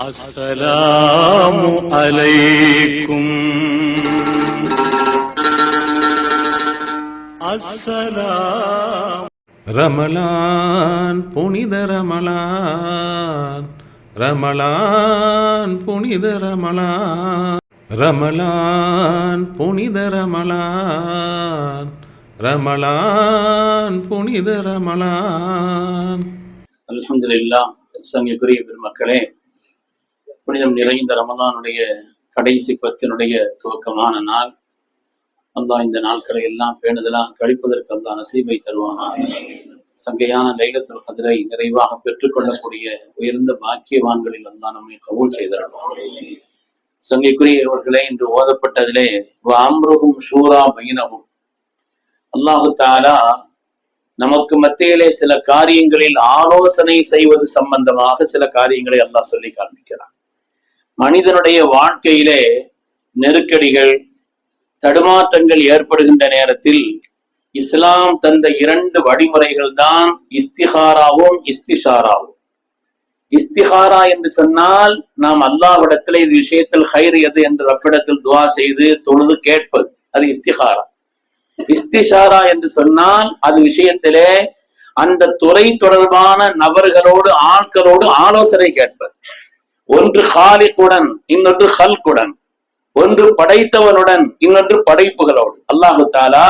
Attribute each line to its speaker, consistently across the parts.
Speaker 1: السلام عليكم السلام
Speaker 2: ரமலான் புனித ரமலான் ரமலான் புனித ரமலான் ரமலான் புனித ரமலான் ரமலான் புனித ரமலான்
Speaker 3: அல்ஹம்துலில்லா சங்கைக்குரிய பெருமக்களே புனிதம் நிறைந்த ரமதானுடைய கடைசி பத்தினுடைய துவக்கமான நாள். அல்லாஹ் இந்த நாட்களை எல்லாம் பேணுதலாக கழிப்பதற்கு அல்லா நசீபை தருவானா சங்கையான லைலத்துல் கதிரை நிறைவாக பெற்றுக்கொள்ளக்கூடிய உயர்ந்த பாக்கியவான்களில் அல்லா நம்மை கபூல் செய்திருவான் சங்கைக்குரியவர்களே இன்று ஓதப்பட்டதிலே வாம்ருகும் ஷூரா பயினவும் அல்லாஹு தாலா நமக்கு மத்தியிலே சில காரியங்களில் ஆலோசனை செய்வது சம்பந்தமாக சில காரியங்களை அல்லாஹ் சொல்லி காண்பிக்கிறான். மனிதனுடைய வாழ்க்கையிலே நெருக்கடிகள் தடுமாற்றங்கள் ஏற்படுகின்ற நேரத்தில் இஸ்லாம் தந்த இரண்டு வழிமுறைகள் தான் இஸ்திஹாராவும் இஸ்திஷாராவும். இஸ்திஹாரா என்று சொன்னால் நாம் அல்லாஹ்விடத்தில் இது விஷயத்தில் ஹைர் எது என்று ரப்பிடத்தில் துவா செய்து தொழுது கேட்பது. அது இஸ்திஹாரா. இஸ்திஷாரா என்று சொன்னால் அது விஷயத்திலே அந்த துறை தொடர்பான நபர்களோடு ஆட்களோடு ஆலோசனை கேட்பது. ஒன்று ஹாலிக்குடன் இன்னொன்று ஹல்குடன் ஒன்று படைத்தவனுடன் இன்னொன்று படைப்புகளோடு. அல்லாஹு தாலா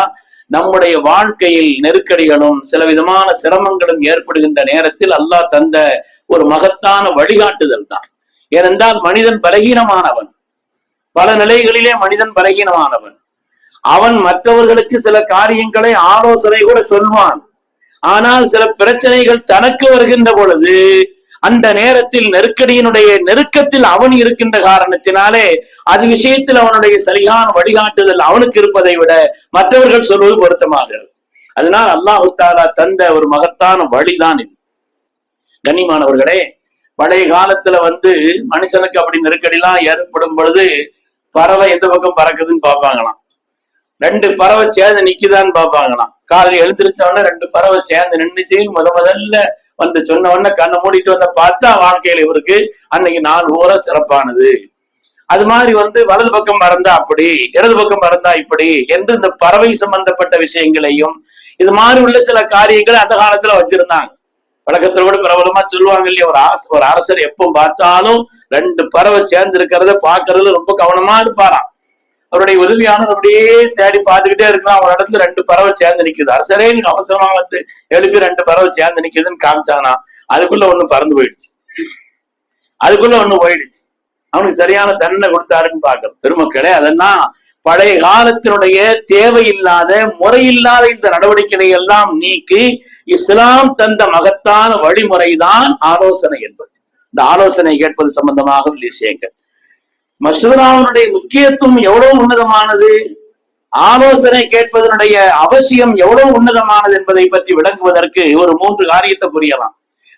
Speaker 3: நம்முடைய வாழ்க்கையில் நெருக்கடிகளும் சில விதமான சிரமங்களும் ஏற்படுகின்ற நேரத்தில் அல்லாஹ் தந்த ஒரு மகத்தான வழிகாட்டுதல் தான். ஏனென்றால் மனிதன் பலகீனமானவன். பல நிலைகளிலே மனிதன் பலகீனமானவன். அவன் மற்றவர்களுக்கு சில காரியங்களை ஆலோசனை கூட சொல்வான். ஆனால் சில பிரச்சனைகள் தனக்கு வருகின்ற பொழுது அந்த நேரத்தில் நெருக்கடியினுடைய நெருக்கத்தில் அவன் இருக்கின்ற காரணத்தினாலே அது விஷயத்தில் அவனுடைய சரியான வழிகாட்டுதல் அவனுக்கு இருப்பதை விட மற்றவர்கள் சொல்வது பொருத்தமாகிறது. அதனால் அல்லாஹு தாலா தந்த ஒரு மகத்தான வழிதான் இது. கண்ணியமானவர்களே பழைய காலத்துல வந்து மனுஷனுக்கு அப்படி நெருக்கடிலாம் ஏற்படும் பொழுது பறவை எந்த பக்கம் பறக்குதுன்னு பார்ப்பாங்களாம். ரெண்டு பறவை சேர்ந்து நிக்குதான்னு பார்ப்பாங்களாம். காலையில் எழுந்திரிச்ச உடனே ரெண்டு பறவை சேர்ந்து நின்றுச்சு முத முதல்ல வந்து சொன்ன உடனே கண்ணை மூடிட்டு வந்த பார்த்தா வாழ்க்கையில இவருக்கு அன்னைக்கு நாள் ஊரா சிறப்பானது. அது மாதிரி வந்து வலது பக்கம் மறந்தா அப்படி இடது பக்கம் மறந்தா இப்படி என்று இந்த பறவை சம்பந்தப்பட்ட விஷயங்களையும் இது மாதிரி உள்ள சில காரியங்களை அந்த காலத்துல வச்சிருந்தாங்க. வழக்கத்துல கூட பிரபலமா சொல்லுவாங்க இல்லையா ஒரு அரசு ஒரு அரசர் எப்போ பார்த்தாலும் ரெண்டு பறவை சேர்ந்து இருக்கிறத பாக்குறதுல ரொம்ப கவனமா இருப்பாராம். அவருடைய உதவியானவர் அப்படியே தேடி பார்த்துக்கிட்டே இருக்கலாம் அவர் இடத்துல ரெண்டு பறவை சேர்ந்து நிக்குது. அரசரே நீங்க அவசரமா வந்து எழுப்பி ரெண்டு பறவை சேர்ந்து நிக்குதுன்னு காமிச்சானா அதுக்குள்ள ஒண்ணு பறந்து போயிடுச்சு. அதுக்குள்ள ஒண்ணு போயிடுச்சு. அவனுக்கு சரியான தண்டனை கொடுத்தாருன்னு பார்க்கணும். பெருமக்களே அதெல்லாம் பழைய காலத்தினுடைய தேவையில்லாத முறையில்லாத இந்த நடவடிக்கைகளை எல்லாம் நீக்கி இஸ்லாம் தந்த மகத்தான வழிமுறைதான் ஆலோசனை என்பது. இந்த ஆலோசனை கேட்பது சம்பந்தமாக உள்ள விஷயங்கள். மசூராவுடைய முக்கியத்துவம் எவ்வளவு உன்னதமானது? ஆலோசனை கேட்பதனுடைய அவசியம் எவ்வளவு உன்னதமானது என்பதை பற்றி விளங்குவதற்கு ஒரு மூன்று காரியத்தை புரியலாம்.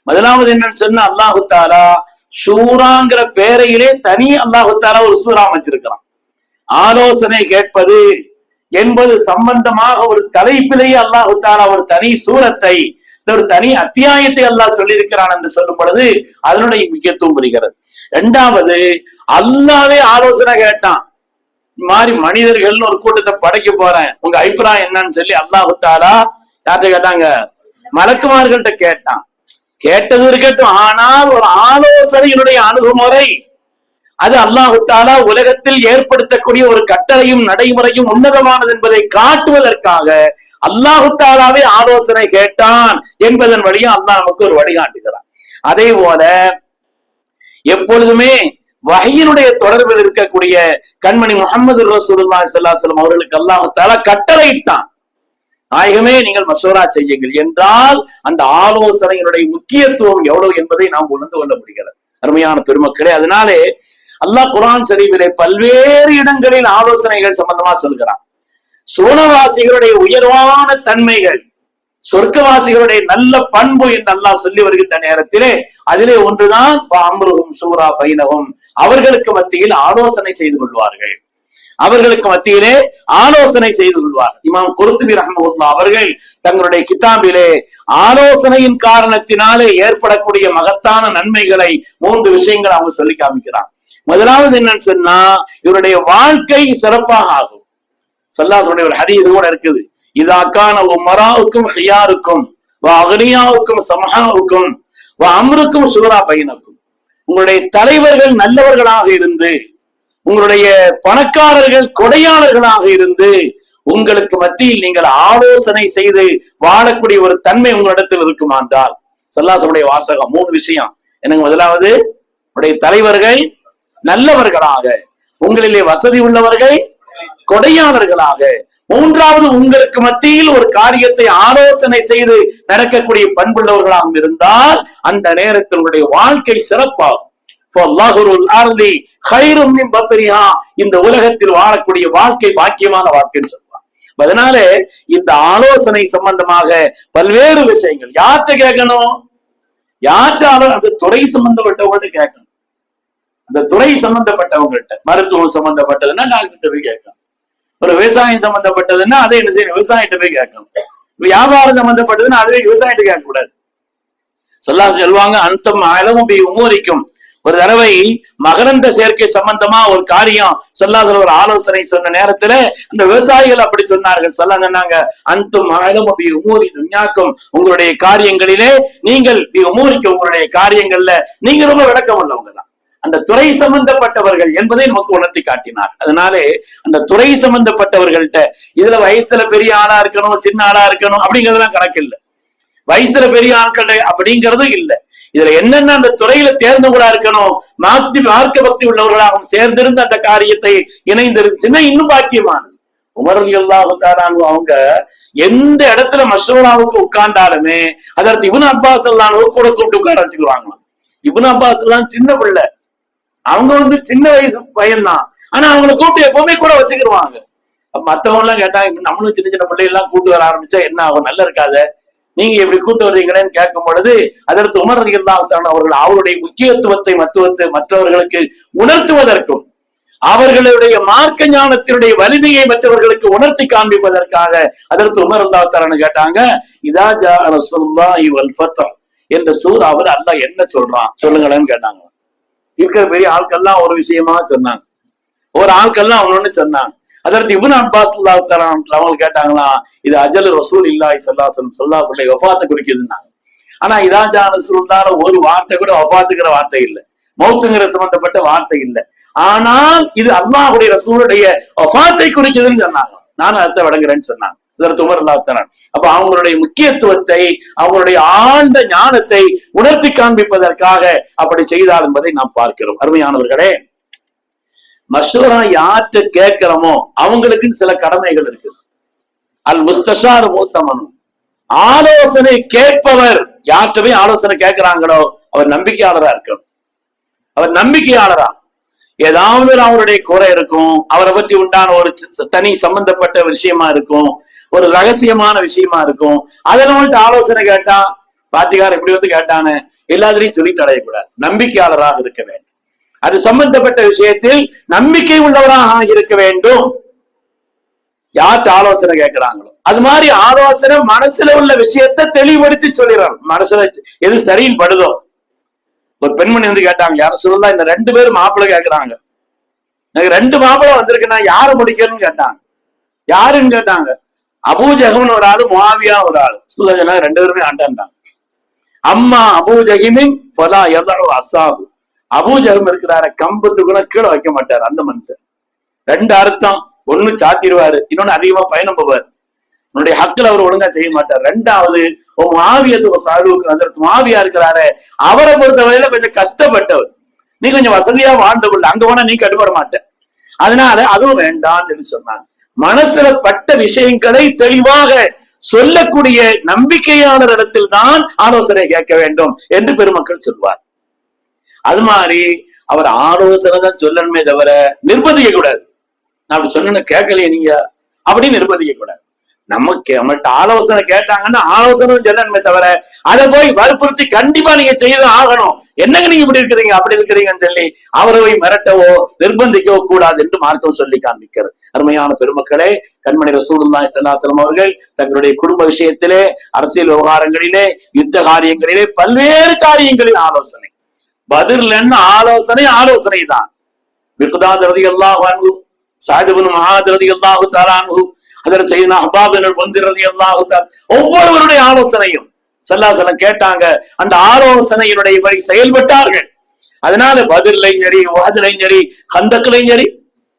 Speaker 3: முதலாவது என்னன்னு சொன்னா அல்லாஹு தாலா சூராங்கிற பேரையிலே தனி அல்லாஹு தாலா ஒரு சூறா அமைச்சிருக்கிறான். ஆலோசனை கேட்பது என்பது சம்பந்தமாக ஒரு தலைப்பிலேயே அல்லாஹு தாலா ஒரு தனி சூரத்தை ஒரு தனி அத்தியாயத்தை அல்லாஹ் சொல்லியிருக்கிறான் என்று சொல்லும் பொழுது அதனுடைய முக்கியத்துவம் புரிகிறது. இரண்டாவது அல்லாவே ஆலோசனை கேட்டான். இந்த மாதிரி மனிதர்கள்னு ஒரு கூட்டத்தை படைக்க போறேன். உங்க அபிப்பிராயம் என்னன்னு சொல்லி அல்லாஹு தாலா யார்கிட்ட கேட்டாங்க? மலக்குமார்கள்ட்ட கேட்டான். கேட்டது இருக்கட்டும் ஆனால் ஒரு ஆலோசனையினுடைய அணுகுமுறை அது அல்லாஹு தாலா உலகத்தில் ஏற்படுத்தக்கூடிய ஒரு கட்டளையும் நடைமுறையும் உன்னதமானது என்பதை காட்டுவதற்காக அல்லாஹு தாலாவே ஆலோசனை கேட்டான் என்பதன் வழியும் அல்லாஹ் நமக்கு ஒரு வழிகாட்டுகிறான். அதே போல எப்பொழுதுமே வகையினுடைய தொடர்பில் இருக்கக்கூடிய கண்மணி முகமது ரசூல்லா சல்லாஹம் அவர்களுக்கு அல்லாஹு தாலா கட்டளையிட்டான். நாயகமே நீங்கள் மசோரா செய்யுங்கள் என்றால் அந்த ஆலோசனையினுடைய முக்கியத்துவம் எவ்வளவு என்பதை நாம் உணர்ந்து கொள்ள முடிகிறது. அருமையான பெருமக்களே அதனாலே அல்லாஹ் குரான் ஷரீஃபிலே பல்வேறு இடங்களில் ஆலோசனைகள் சம்பந்தமா சொல்கிறான். சோனவாசிகளுடைய உயர்வான தன்மைகள் சொர்க்கவாசிகளுடைய நல்ல பண்பு என்று அல்லாஹ் சொல்லி வருகின்ற நேரத்திலே அதிலே ஒன்றுதான் அம்ருகும் சூரா பைனகும் அவர்களுக்கு மத்தியில் ஆலோசனை செய்து கொள்வார்கள். அவர்களுக்கு மத்தியிலே ஆலோசனை செய்து கொள்வார். இமாம் குருத்துபி ரஹமுல்லா அவர்கள் தங்களுடைய கித்தாம்பிலே ஆலோசனையின் காரணத்தினாலே ஏற்படக்கூடிய மகத்தான நன்மைகளை மூன்று விஷயங்கள் அவங்க சொல்லி காமிக்கிறார் முதலாவது என்னன்னு சொன்னா இவருடைய வாழ்க்கை சிறப்பாக ஆகும். சல்லாசனுடைய ஒரு ஹதீஸ் கூட இருக்குது. இதாக்கான உமராவுக்கும் ஹியாருக்கும் அகனியாவுக்கும் சமஹாவுக்கும் அமருக்கும் சுகரா பையனுக்கும் உங்களுடைய தலைவர்கள் நல்லவர்களாக இருந்து உங்களுடைய பணக்காரர்கள் கொடையாளர்களாக இருந்து உங்களுக்கு மத்தியில் நீங்கள் ஆலோசனை செய்து வாழக்கூடிய ஒரு தன்மை உங்களிடத்தில் இருக்குமாண்டால் சல்லாசனுடைய வாசகம் மூணு விஷயம். எனக்கு முதலாவது? உடைய தலைவர்கள் நல்லவர்களாக உங்களிலே வசதி உள்ளவர்கள் கொடையாளர்களாக மூன்றாவது உங்களுக்கு மத்தியில் ஒரு காரியத்தை ஆலோசனை செய்து நடக்கக்கூடிய பண்புள்ளவர்களாக இருந்தால் அந்த நேரத்தில் உங்களுடைய வாழ்க்கை சிறப்பாகும். இந்த உலகத்தில் வாழக்கூடிய வாழ்க்கை பாக்கியமான வாழ்க்கைன்னு சொல்லுவாங்க. அதனால இந்த ஆலோசனை சம்பந்தமாக பல்வேறு விஷயங்கள். யார்கிட்ட கேட்கணும்? யார்கிட்ட அந்த துறை சம்பந்தப்பட்டவங்கள்ட்ட கேட்கணும். அந்த துறை சம்பந்தப்பட்டவங்கள்ட்ட மருத்துவம் சம்பந்தப்பட்டதுன்னா டாக்டர் போய் கேட்கணும் ஒரு விவசாயம் சம்பந்தப்பட்டதுன்னா அதை என்ன செய்யணும்? விவசாயிட்ட போய் கேட்கணும். வியாபாரம் சம்பந்தப்பட்டதுன்னா அதுவே விவசாயிட்ட கேட்க கூடாது சொல்லா சொல்லுவாங்க அந்தம் அளவும் உமோரிக்கும். ஒரு தடவை மகரந்த சேர்க்கை சம்பந்தமா ஒரு காரியம் சொல்லாத ஒரு ஆலோசனை சொன்ன நேரத்துல அந்த விவசாயிகள் அப்படி சொன்னார்கள். சொல்ல சொன்னாங்க அந்தும் அழகும் அப்படி உமூரி துன்யாக்கும். உங்களுடைய காரியங்களிலே நீங்கள் உமூரிக்க உங்களுடைய காரியங்கள்ல நீங்க ரொம்ப விளக்கம் உள்ளவங்க தான். அந்த துறை சம்பந்தப்பட்டவர்கள் என்பதை நமக்கு உணர்த்தி காட்டினார். அதனாலே அந்த துறை சம்பந்தப்பட்டவர்கள்ட்ட இதுல வயசுல பெரிய ஆளா இருக்கணும் சின்ன ஆளா இருக்கணும் அப்படிங்கறதெல்லாம் கணக்கு இல்லை. வயசுல பெரிய ஆட்கள் அப்படிங்கறதும் இல்ல. இதுல என்னென்ன அந்த துறையில தேர்ந்தவங்களா இருக்கணும் மாத்தி மார்க்க பக்தி உள்ளவர்களாகவும் சேர்ந்திருந்து அந்த காரியத்தை இணைந்திருந்துச்சுன்னா இன்னும் பாக்கியமானது. உமர்கள் அவங்க எந்த இடத்துல மஷ்ரூலாவுக்கு உட்கார்ந்தாலுமே அதற்கு இவன் அப்பாஸ் எல்லாம் கூட கூப்பிட்டு உட்கார வச்சுக்குவாங்களாம். இவன் அப்பாஸ் எல்லாம் சின்ன பிள்ளை. அவங்க வந்து சின்ன வயசு பையன்தான். ஆனா அவங்களை கூப்பிட்டு எப்பவுமே கூட வச்சுக்கிருவாங்க. மத்தவங்க எல்லாம் கேட்டாங்க நம்மளும் சின்ன சின்ன பிள்ளை எல்லாம் கூட்டு வர ஆரம்பிச்சா என்ன ஆகும்? நல்லா இருக்காத. நீங்க எப்படி கூட்டு வர்றீங்களேன்னு கேட்கும் பொழுது அதற்கு உமர் இருந்தால்தான் அவர்கள் அவருடைய முக்கியத்துவத்தை மத்துவத்தை மற்றவர்களுக்கு உணர்த்துவதற்கும் அவர்களுடைய மார்க்க ஞானத்தினுடைய வலிமையை மற்றவர்களுக்கு உணர்த்தி காண்பிப்பதற்காக அதற்கு உமர் இருந்தாத்தாரன்னு கேட்டாங்க? இதா ஜா ரசூலுல்லாஹி இவல் ஃபத்ஹ் என்ற சூறாவில் அல்லாஹ் என்ன சொல்றான்? சொல்லுங்களேன்னு கேட்டாங்க. இருக்கிற பெரிய ஆட்கள்லாம் ஒரு விஷயமா சொன்னாங்க. ஒரு ஆட்கள்லாம் அவனு சொன்னாங்க. அதற்கு இபுன் அப்பாஸ் அவங்க கேட்டாங்களா இது அஜல் ரசூல் இல்லாய் சல்லாசன் சல்லாசனை வஃபாத்தை குறிக்குதுன்னாங்க. ஆனா இதான் ஜான ரசூல்லால ஒரு வார்த்தை கூட வஃபாத்துங்கிற வார்த்தை இல்லை. மௌத்துங்கிற சம்பந்தப்பட்ட வார்த்தை இல்லை. ஆனால் இது அல்லாஹுடைய ரசூலுடைய வஃபாத்தை குறிக்குதுன்னு சொன்னாங்க. நானும் அர்த்தம் விளங்குறேன்னு சொன்னாங்க. அதற்கு உமர் அல்லாத்தனான் அப்ப அவங்களுடைய முக்கியத்துவத்தை அவங்களுடைய ஆழ்ந்த ஞானத்தை உணர்த்தி காண்பிப்பதற்காக அப்படி செய்தார் என்பதை நாம் பார்க்கிறோம். அருமையானவர்களே மஷூரா யார்கிட்ட கேட்கிறோமோ அவங்களுக்குன்னு சில கடமைகள் இருக்கு. அல் முஸ்தஷார் மூத்தமனும் ஆலோசனை கேட்பவர் யார்கிட்ட போய் ஆலோசனை கேட்கிறாங்களோ அவர் நம்பிக்கையாளரா இருக்கணும். அவர் நம்பிக்கையாளரா. ஏதாவது அவருடைய குறை இருக்கும் அவரை பற்றி உண்டான ஒரு தனி சம்பந்தப்பட்ட விஷயமா இருக்கும் ஒரு ரகசியமான விஷயமா இருக்கும். அதை நம்மள்ட்ட ஆலோசனை கேட்டா பாட்டிக்கார் இப்படி வந்து கேட்டானே எல்லாத்திலையும் சொல்லிட்டு அடையக்கூடாது நம்பிக்கையாளராக இருக்க வேண்டும். அது சம்பந்தப்பட்ட விஷயத்தில் நம்பிக்கை உள்ளவராக இருக்க வேண்டும். யார்கிட்ட ஆலோசனை கேட்கிறாங்களோ. அது மாதிரி ஆலோசனை மனசுல உள்ள விஷயத்தை தெளிவுபடுத்தி சொல்லிடுறாங்க மனசுல எது சரின்னு படுதோ. ஒரு பெண்மணி வந்து கேட்டாங்க யாரும் சொல்லலாம் இந்த ரெண்டு பேரும் மாப்பிள்ளை கேட்கறாங்க எனக்கு ரெண்டு மாப்பிள்ளை வந்திருக்குன்னா யாரை முடிக்கணும்னு கேட்டாங்க. யாருன்னு கேட்டாங்க. அபூஜகம் ஒரு ஆளு மாவியா ஒரு ஆளு. சொல்லுங்க ரெண்டு பேருமே ஆண்டாண்டாங்க. அம்மா அபூஜகிமின் ஃபலா அசாபு. அபூஜகம் இருக்கிறார கம்பத்து கூட கீழே வைக்க மாட்டார் அந்த மனுஷன். ரெண்டு அர்த்தம். ஒண்ணு சாத்திடுவாரு இன்னொன்னு அதிகமா பயணம் போவார் உன்னுடைய ஹக்கில் அவர் ஒழுங்கா செய்ய மாட்டார். ரெண்டாவது உன் மாவியது சாழுவுக்கு வந்து மாவியா இருக்கிறாரு அவரை பொறுத்தவரையில கொஞ்சம் கஷ்டப்பட்டவர். நீ கொஞ்சம் வசதியா வாழ்ந்து கொள்ள அங்க போனா நீ கட்டுப்பட மாட்ட. அதனால அதுவும் வேண்டாம்னு சொல்லி சொன்னாங்க. மனசுல பட்ட விஷயங்களை தெளிவாக சொல்லக்கூடிய நம்பிக்கையாளர் இடத்தில் தான் ஆலோசனை கேட்க வேண்டும் என்று பெருமக்கள் சொல்வார். அது மாதிரி அவர் ஆலோசனை தான் சொல்லணுமே தவிர நிர்பந்திக்க கூடாது. நான் அப்படி சொன்ன கேட்கலையே நீங்க. அப்படி நிர்பந்திக்க கூடாது. நமக்கு நம்மள்ட்ட ஆலோசனை கேட்டாங்கன்னா ஆலோசனை சொல்லணுமே தவிர அதை போய் வற்புறுத்தி கண்டிப்பா நீங்க செய்து ஆகணும். என்னங்க நீங்க இப்படி இருக்கிறீங்க? அப்படி இருக்கிறீங்கன்னு சொல்லி அவரை போய் மிரட்டவோ நிர்பந்திக்கவோ கூடாது என்று மார்க்கம் சொல்லி காண்பிக்கிறது. அருமையான பெருமக்களே கண்மணி ரசூலுல்லாய் சல்லாசலம் அவர்கள் தங்களுடைய குடும்ப விஷயத்திலே அரசியல் விவகாரங்களிலே யுத்த காரியங்களிலே பல்வேறு காரியங்களில் ஆலோசனை. பதில் ஆலோசனை ஆலோசனை தான் மிகுதாத் ரதி அல்லாஹ் சாதிபன் சாதிபுன் மகாத் ரதி அல்லாஹு அதர் செய்தனா ஹபாபின் வந்திர் ஒவ்வொருவருடைய ஆலோசனையும் சல்லாசலம் கேட்டாங்க. அந்த ஆலோசனையினுடைய வழி செயல்பட்டார்கள். அதனால பதிலையும் சரி வாதிலையும் சரி கந்தக்கிலையும் சரி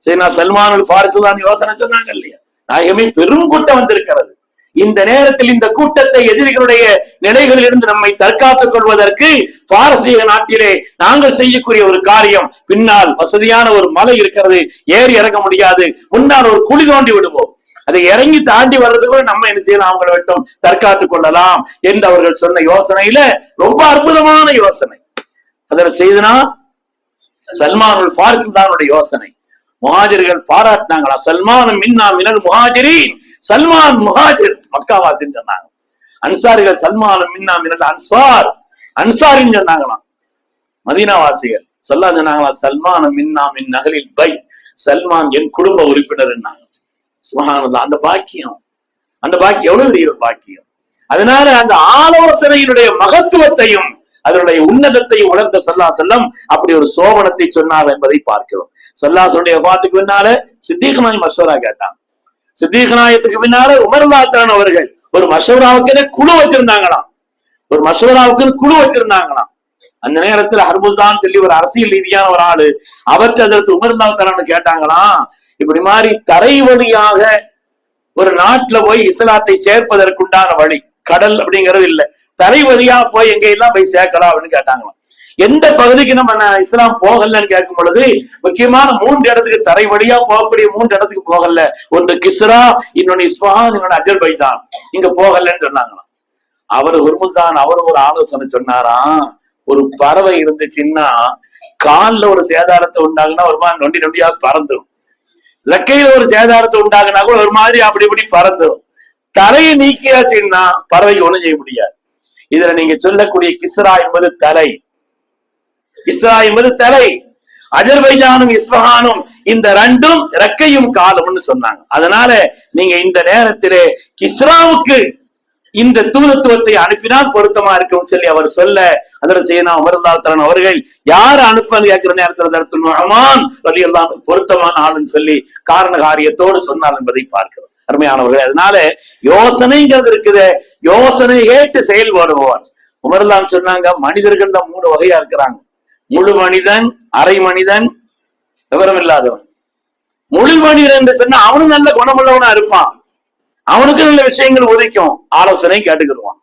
Speaker 3: சரி சல்மான் பாரிசு தான் யோசனை சொன்னாங்க இல்லையா? நாயகமே பெரும் கூட்டம் வந்திருக்கிறது. இந்த நேரத்தில் இந்த கூட்டத்தை எதிரிகளுடைய நிலைகளில் இருந்து நம்மை தற்காத்துக் கொள்வதற்கு பாரசீக நாட்டிலே நாங்கள் செய்யக்கூடிய ஒரு காரியம் பின்னால் வசதியான ஒரு மலை இருக்கிறது ஏறி இறங்க முடியாது முன்னால் ஒரு குழி தோண்டி விடுவோம். அதை இறங்கி தாண்டி வர்றதுக்கு நம்ம என்ன செய்யலாம் அவங்களை விட்டும் தற்காத்துக் கொள்ளலாம் என்று அவர்கள் சொன்ன யோசனையில ரொம்ப அற்புதமான யோசனை. அதில் செய்தனா? சல்மான் ஃபாரிஸ் தானுடைய யோசனை. முஹாஜிர்கள் பாராட்டினாங்களா? சல்மான் மின்னா மினல் முஹாஜிரின். சல்மான் முஹாஜிர் மக்காவாசின்னு சொன்னாங்க அன்சாரிகள் சல்மான் மின்னா மினல் அன்சார். அன்சாரின்னு சொன்னாங்களாம். மதீனாவாசிகள். சொல்லா சொன்னாங்களா சல்மான் மின்னா மின் நகலில் பை சல்மான் என் குடும்ப உறுப்பினர் என்னாங்க சுபஹானல்லாஹ் அந்த பாக்கியம். அந்த பாக்கியம் எவ்வளவு பெரிய ஒரு பாக்கியம்? அதனால அந்த ஆலோசனையினுடைய மகத்துவத்தையும் அதனுடைய உன்னதத்தையும் உணர்ந்த சல்லா செல்லம் அப்படி ஒரு சோபனத்தை சொன்னார் என்பதை பார்க்கிறோம். சல்லாசனுடைய வாத்துக்கு பின்னால சித்தீக் மசோரா கேட்டான். சித்திகநாயத்துக்கு பின்னால உமர்லாத்தான் அவர்கள் ஒரு மசோராவுக்குன்னு குழு வச்சிருந்தாங்களாம். ஒரு மசோராவுக்குன்னு குழு வச்சிருந்தாங்களாம். அந்த நேரத்துல ஹர்முசான் சொல்லி ஒரு அரசியல் ரீதியான ஒரு ஆளு அவர்கிட்ட அதற்கு உமர்லாத்தான்னு கேட்டாங்களாம் இப்படி மாதிரி தரை வழியாக ஒரு நாட்டுல போய் இஸ்லாத்தை சேர்ப்பதற்குண்டான வழி கடல் அப்படிங்கிறது இல்ல. தரை வழியா போய் எங்க எல்லாம் போய் சேர்க்கலாம் அப்படின்னு கேட்டாங்களாம். எந்த பகுதிக்கு நம்ம இஸ்லாம் போகலன்னு கேட்கும் பொழுது முக்கியமான மூன்று இடத்துக்கு தரை வழியா போகக்கூடிய மூன்று இடத்துக்கு போகல. ஒன்று கிஸ்ரா இன்னொன்னு இஸ்வான் இன்னொன்னு அஜர்பைஜான். இங்க போகலன்னு சொன்னாங்களாம். அவர் ஹுர்முசான் அவர் ஒரு ஆலோசனை சொன்னாராம். ஒரு பறவை இருந்துச்சுன்னா கால்ல ஒரு சேதாரத்தை உண்டாங்கன்னா ஒரு மாதிரி நொண்டி நொண்டியாக பறந்துடும் ரெக்கையில ஒரு சேதாரத்தை உண்டாகுனா கூட ஒரு மாதிரி அப்படி இப்படி பறந்துடும் தலையை நீக்கியாச்சுன்னா பறவைக்கு ஒண்ணும் செய்ய முடியாது. இதுல நீங்க சொல்லக்கூடிய கிஸ்ரா என்பது தலை. கிஸ்ரா என்பது தலை. அஜர்பைஜானும் இஸ்வஹானும் இந்த ரெண்டும் ரெக்கையும் காலம்னு சொன்னாங்க. அதனால நீங்க இந்த நேரத்திலே கிஸ்ராவுக்கு இந்த தூதத்துவத்தை அனுப்பினால் பொருத்தமா இருக்கும் சொல்லி அவர் சொல்ல அதர செய்யனா அமர்ந்தாத்தரன் அவர்கள் யார் அனுப்பன்னு கேட்கிற நேரத்தில் ரஹமான் எல்லாம் பொருத்தமான ஆளுன்னு சொல்லி காரண காரியத்தோடு சொன்னார் என்பதை பார்க்கிறோம். அருமையானவர்கள் அதனால யோசனைங்கிறது இருக்குது. யோசனை கேட்டு செயல்படுவார் உமர்லாம் சொன்னாங்க மனிதர்கள் தான் மூணு வகையா இருக்கிறாங்க. முழு மனிதன் அரை மனிதன் விவரம் இல்லாதவன். முழு மனிதன் என்று சொன்னா அவனும் நல்ல குணமுள்ளவனா இருப்பான். அவனுக்கு நல்ல விஷயங்கள் உதைக்கும். ஆலோசனை கேட்டுக்கிடுவான்.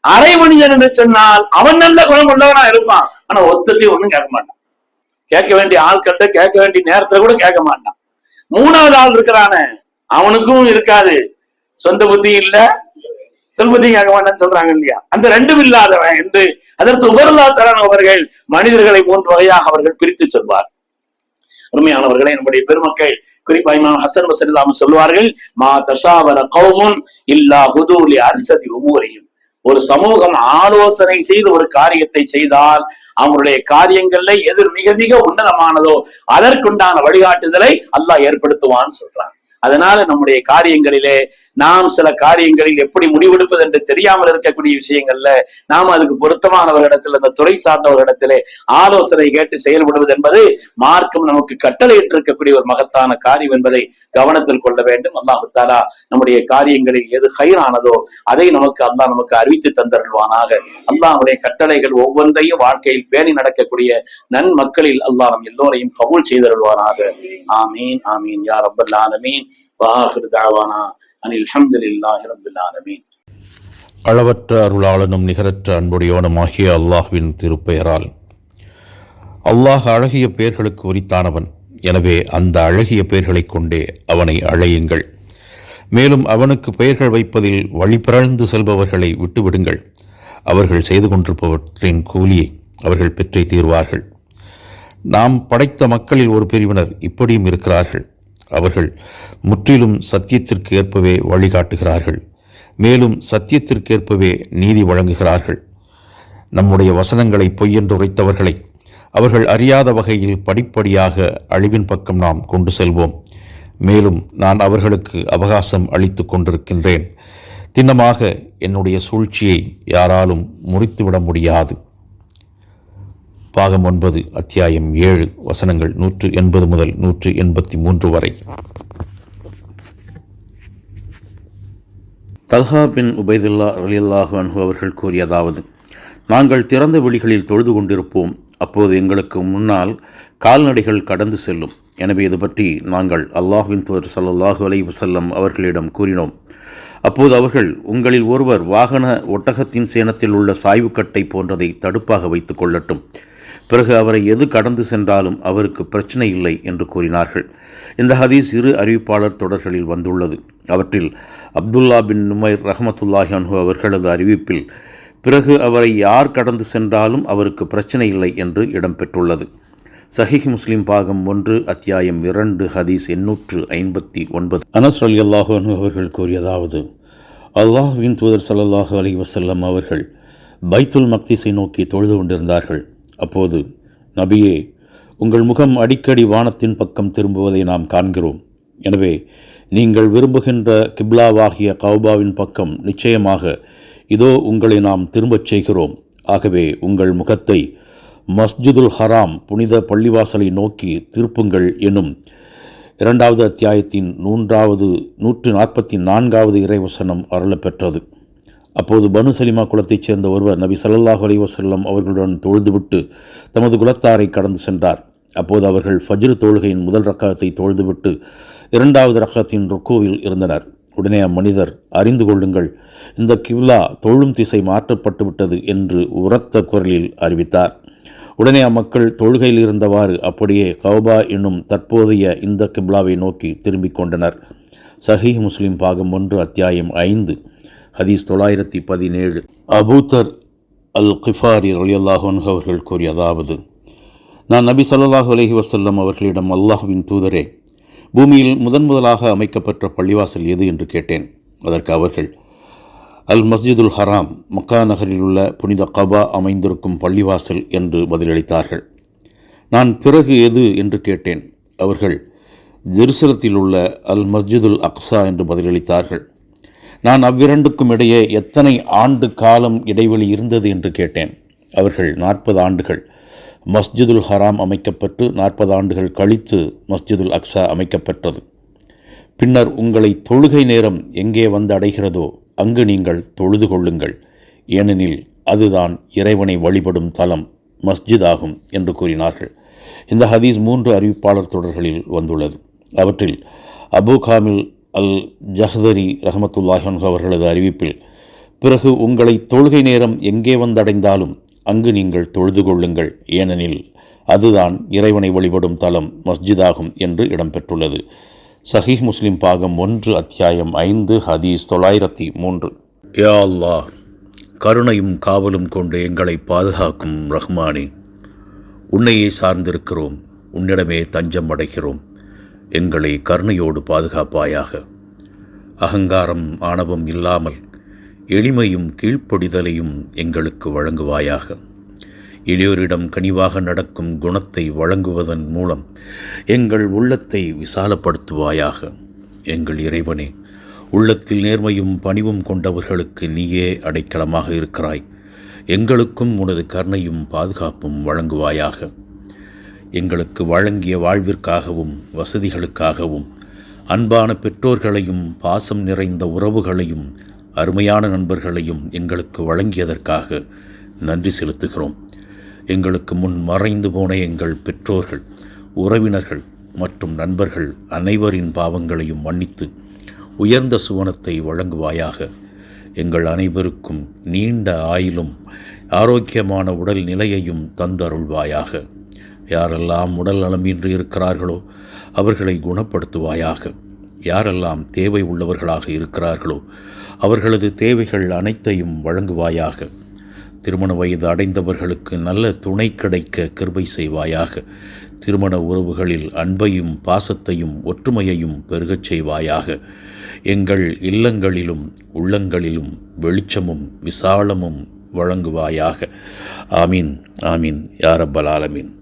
Speaker 3: அரை மனிதன் என்று சொன்னால் அவன் நல்ல குணம் உள்ளவனா இருப்பான். ஆனா ஒத்துட்டு ஒண்ணும் கேட்க மாட்டான். கேட்க வேண்டிய ஆட்கள்கிட்ட கேட்க வேண்டிய நேரத்துல கூட கேட்க மாட்டான். மூணாவது ஆள் இருக்கிறானே அவனுக்கும் இருக்காது. சொந்த புத்தி இல்ல. சொல்பதி கேட்க மாட்டான்னு சொல்றாங்க இல்லையா? அந்த ரெண்டும் இல்லாதவன் என்று அதற்கு உபரலா தரன் அவர்கள் மனிதர்களை மூன்று வகையாக அவர்கள் பிரித்து சொல்வார். அருமையானவர்களே நம்முடைய பெருமக்கள் குறிப்பா இமாம் ஹசன் வசல்லாம் சொல்வார்கள் மா தஷாவர கௌமுன் இல்லா ஹுதூலி அரிசதி உமூரையும் ஒரு சமூகம் ஆலோசனை செய்து ஒரு காரியத்தை செய்தால் அவங்களுடைய காரியங்கள்ல எது மிக மிக உன்னதமானதோ அதற்குண்டான வழிகாட்டுதலை அல்லாஹ் ஏற்படுத்துவான்னு சொல்றான். அதனால நம்முடைய காரியங்களிலே நாம் சில காரியங்களில் எப்படி முடிவெடுப்பது என்று தெரியாமல் இருக்கக்கூடிய விஷயங்கள்ல நாம் அதுக்கு பொருத்தமானவர்களிடத்தில் அந்த துறை சார்ந்தவர்களிடத்திலே ஆலோசனை கேட்டு செயல்படுவது என்பது மார்க்கம் நமக்கு கட்டளையிட்டு இருக்கக்கூடிய ஒரு மகத்தான காரியம் என்பதை கவனத்தில் கொள்ள வேண்டும். அல்லாஹு தாலா நம்முடைய காரியங்களில் எது ஹைரானதோ அதை நமக்கு அல்லாஹ் நமக்கு அறிவித்து தந்தருள்வானாக. அல்லாஹுடைய கட்டளைகள் ஒவ்வொன்றையும் வாழ்க்கையில் பேணி நடக்கக்கூடிய நன்மக்களில் அல்லாஹ் நம் எல்லோரையும் கபூல் செய்தருள்வானாக. ஆமீன் ஆமீன். யார் ரப்பல் ஆலமீன். வாஹிர் தாவானா. அனில் அல்ஹம்துலில்லாஹி ரப்பில் ஆலமீன்.
Speaker 4: அளவற்ற அருளாளனும் நிகரற்ற அன்புடையோனுமாகிய அல்லாஹ்வின் திருப்பெயரால். அல்லாஹ் அழகிய பெயர்களுக்கு உரித்தானவன். எனவே அந்த அழகிய பெயர்களைக் கொண்டே அவனை அழையுங்கள். மேலும் அவனுக்கு பெயர்கள் வைப்பதில் வழிபிறழ்ந்து செல்பவர்களை விட்டுவிடுங்கள். அவர்கள் செய்து கொண்டிருப்பவற்றின் கூலியை அவர்கள் பெற்றே தீர்வார்கள். நாம் படைத்த மக்களில் ஒரு பிரிவினர் இப்படியும் இருக்கிறார்கள். அவர்கள் முற்றிலும் சத்தியத்திற்கு ஏற்பவே வழிகாட்டுகிறார்கள். மேலும் சத்தியத்திற்கேற்பவே நீதி வழங்குகிறார்கள். நம்முடைய வசனங்களை பொய்யென்று உரைத்தவர்களை அவர்கள் அறியாத வகையில் படிப்படியாக அழிவின் பக்கம் நாம் கொண்டு செல்வோம். மேலும் நான் அவர்களுக்கு அவகாசம் அளித்து கொண்டிருக்கின்றேன். திண்ணமாக என்னுடைய சூழ்ச்சியை யாராலும் முறித்துவிட முடியாது. பாகம் ஒன்பது அத்தியாயம் ஏழு வசனங்கள் நூற்று எண்பது முதல் நூற்று எண்பத்தி மூன்று வரை. தல்ஹா பின் உபைதுல்லா ரலியல்லாஹு அன்ஹு அவர்கள் கூறியதாவது நாங்கள் திறந்த வெளிகளில் தொழுது கொண்டிருப்போம். அப்போது எங்களுக்கு முன்னால் கால்நடைகள் கடந்து செல்லும். எனவே இது பற்றி நாங்கள் அல்லாஹ்வின் தூதர் ஸல்லல்லாஹு அலை வசல்லம் அவர்களிடம் கூறினோம். அப்போது அவர்கள் உங்களில் ஒருவர் வாகன ஒட்டகத்தின் சேனத்தில் உள்ள சாய்வுக்கட்டை போன்றதை தடுப்பாக வைத்துக் கொள்ளட்டும். பிறகு அவரை எது கடந்து சென்றாலும் அவருக்கு பிரச்சனை இல்லை என்று கூறினார்கள். இந்த ஹதீஸ் இரு அறிவிப்பாளர் தொடர்களில் வந்துள்ளது. அவற்றில் அப்துல்லா பின் நுமைர் ரஹமத்துல்லாஹி அன்ஹு அவர்களது அறிவிப்பில் பிறகு அவரை யார் கடந்து சென்றாலும் அவருக்கு பிரச்சனை இல்லை என்று இடம்பெற்றுள்ளது. சஹிஹ் முஸ்லிம் பாகம் ஒன்று அத்தியாயம் இரண்டு ஹதீஸ் எண்ணூற்று ஐம்பத்தி ஒன்பது. அனஸ் அலி அல்லாஹு அவர்கள் கூறியதாவது அல்லாஹ்வின் தூதர் ஸல்லல்லாஹு அலி வசல்லம் அவர்கள் பைத்துல் மக்திஸை நோக்கி தொழுது கொண்டிருந்தார்கள். அப்போது நபியே உங்கள் முகம் அடிக்கடி வானத்தின் பக்கம் திரும்புவதை நாம் காண்கிறோம். எனவே நீங்கள் விரும்புகின்ற கிப்லாவாகிய கௌபாவின் பக்கம் நிச்சயமாக இதோ உங்களை நாம் திரும்பச் செய்கிறோம். ஆகவே உங்கள் முகத்தை மஸ்ஜிதுல் ஹராம் புனித பள்ளிவாசலை நோக்கி திருப்புங்கள் எனும் இரண்டாவது அத்தியாயத்தின் மூன்றாவது நூற்று நாற்பத்தி நான்காவது இறைவசனம் அருளப்பெற்றது. அப்போது பனு சலிமா குலத்தைச் சேர்ந்த ஒருவர் நபி ஸல்லல்லாஹு அலைஹி வஸல்லம் அவர்களுடன் தொழுதுவிட்டு தமது குலத்தாரை கடந்து சென்றார். அப்போது அவர்கள் ஃபஜ்ரு தொழுகையின் முதல் ரக்கத்தை தொழுதுவிட்டு இரண்டாவது ரகத்தின் ருக்கோவில் இருந்தனர். உடனே அம்மனிதர் அறிந்து கொள்ளுங்கள் இந்த கிவ்லா தொழும் திசை மாற்றப்பட்டு விட்டது என்று உரத்த குரலில் அறிவித்தார். உடனே அம்மக்கள் தொழுகையில் இருந்தவாறு அப்படியே கௌபா என்னும் தற்போதைய இந்த கிப்லாவை நோக்கி திரும்பிக் கொண்டனர். சஹீஹ் முஸ்லிம் பாகம் ஒன்று அத்தியாயம் ஐந்து. ஹதீஸ் தொள்ளாயிரத்தி பதினேழு. அபூத்தர் அல் கிஃபாரி ரலியல்லாஹன் அவர்கள் கூறியதாவது நான் நபி ஸல்லல்லாஹு அலஹி வசல்லம் அவர்களிடம் அல்லாஹ்வின் தூதரே பூமியில் முதன் முதலாக அமைக்கப்பட்ட பள்ளிவாசல் எது என்று கேட்டேன். அதற்கு அவர்கள் அல் மஸ்ஜிதுல் ஹராம் மக்கா நகரில் உள்ள புனித கபா அமைந்திருக்கும் பள்ளிவாசல் என்று பதிலளித்தார்கள். நான் பிறகு எது என்று கேட்டேன். அவர்கள் ஜெருசலத்தில் உள்ள அல் மஸ்ஜிதுல் அக்ஸா என்று பதிலளித்தார்கள். நான் அவ்விரண்டுக்கும் இடையே எத்தனை ஆண்டு காலம் இடைவெளி இருந்தது என்று கேட்டேன். அவர்கள் நாற்பது ஆண்டுகள். மஸ்ஜிதுல் ஹராம் அமைக்கப்பட்டு நாற்பது ஆண்டுகள் கழித்து மஸ்ஜிதுல் அக்ஸா அமைக்கப்பட்டது. பின்னர் உங்களை தொழுகை நேரம் எங்கே வந்து அடைகிறதோ அங்கு நீங்கள் தொழுது கொள்ளுங்கள். ஏனெனில் அதுதான் இறைவனை வழிபடும் தலம் மஸ்ஜித் ஆகும் என்று கூறினார்கள். இந்த ஹதீஸ் மூன்று அறிவிப்பாளர் தொடர்களில் வந்துள்ளது. அவற்றில் அபு காமில் அல் ஜஹ்தரி ரஹமத்துல்லாஹன் அவர்களது அறிவிப்பில் பிறகு உங்களை தொழுகை நேரம் எங்கே வந்தடைந்தாலும் அங்கு நீங்கள் தொழுது கொள்ளுங்கள். ஏனெனில் அதுதான் இறைவனை வழிபடும் தலம் மஸ்ஜிதாகும் என்று இடம்பெற்றுள்ளது. சஹீஹ் முஸ்லிம் பாகம் ஒன்று அத்தியாயம் ஐந்து ஹதீஸ் தொள்ளாயிரத்தி மூன்று. யா அல்லாஹ் கருணையும் காவலும் கொண்டு எங்களை பாதுகாக்கும் ரஹ்மானே உன்னையே சார்ந்திருக்கிறோம். உன்னிடமே தஞ்சம் அடைகிறோம். எங்களை கருணையோடு பாதுகாப்பாயாக. அகங்காரம் ஆணவம் இல்லாமல் எளிமையும் கீழ்ப்படிதலையும் எங்களுக்கு வழங்குவாயாக. எளியோரிடம் கனிவாக நடக்கும் குணத்தை வழங்குவதன் மூலம் எங்கள் உள்ளத்தை விசாலப்படுத்துவாயாக. எங்கள் இறைவனே உள்ளத்தில் நேர்மையும் பணிவும் கொண்டவர்களுக்கு நீயே அடைக்கலமாக இருக்கிறாய். எங்களுக்கும் உனது கருணையும் பாதுகாப்பும் வழங்குவாயாக. எங்களுக்கு வழங்கிய வாழ்விற்காகவும் வசதிகளுக்காகவும் அன்பான பெற்றோர்களையும் பாசம் நிறைந்த உறவுகளையும் அருமையான நண்பர்களையும் எங்களுக்கு வழங்கியதற்காக நன்றி செலுத்துகிறோம். எங்களுக்கு முன் மறைந்து போன எங்கள் பெற்றோர்கள் உறவினர்கள் மற்றும் நண்பர்கள் அனைவரின் பாவங்களையும் மன்னித்து உயர்ந்த சுவனத்தை வழங்குவாயாக. எங்கள் அனைவருக்கும் நீண்ட ஆயிலும் ஆரோக்கியமான உடல் நிலையையும் தந்தருள்வாயாக. யாரெல்லாம் உடல் நலமின்றி இருக்கிறார்களோ அவர்களை குணப்படுத்துவாயாக. யாரெல்லாம் தேவை உள்ளவர்களாக இருக்கிறார்களோ அவர்களது தேவைகள் அனைத்தையும் வழங்குவாயாக. திருமண வயது அடைந்தவர்களுக்கு நல்ல துணை கிடைக்க கிருபை செய்வாயாக. திருமண உறவுகளில் அன்பையும் பாசத்தையும் ஒற்றுமையையும் பெருகச் செய்வாயாக. எங்கள் இல்லங்களிலும் உள்ளங்களிலும் வெளிச்சமும் விசாலமும் வழங்குவாயாக. ஆமீன் ஆமீன் யாரப்பல் ஆலமீன்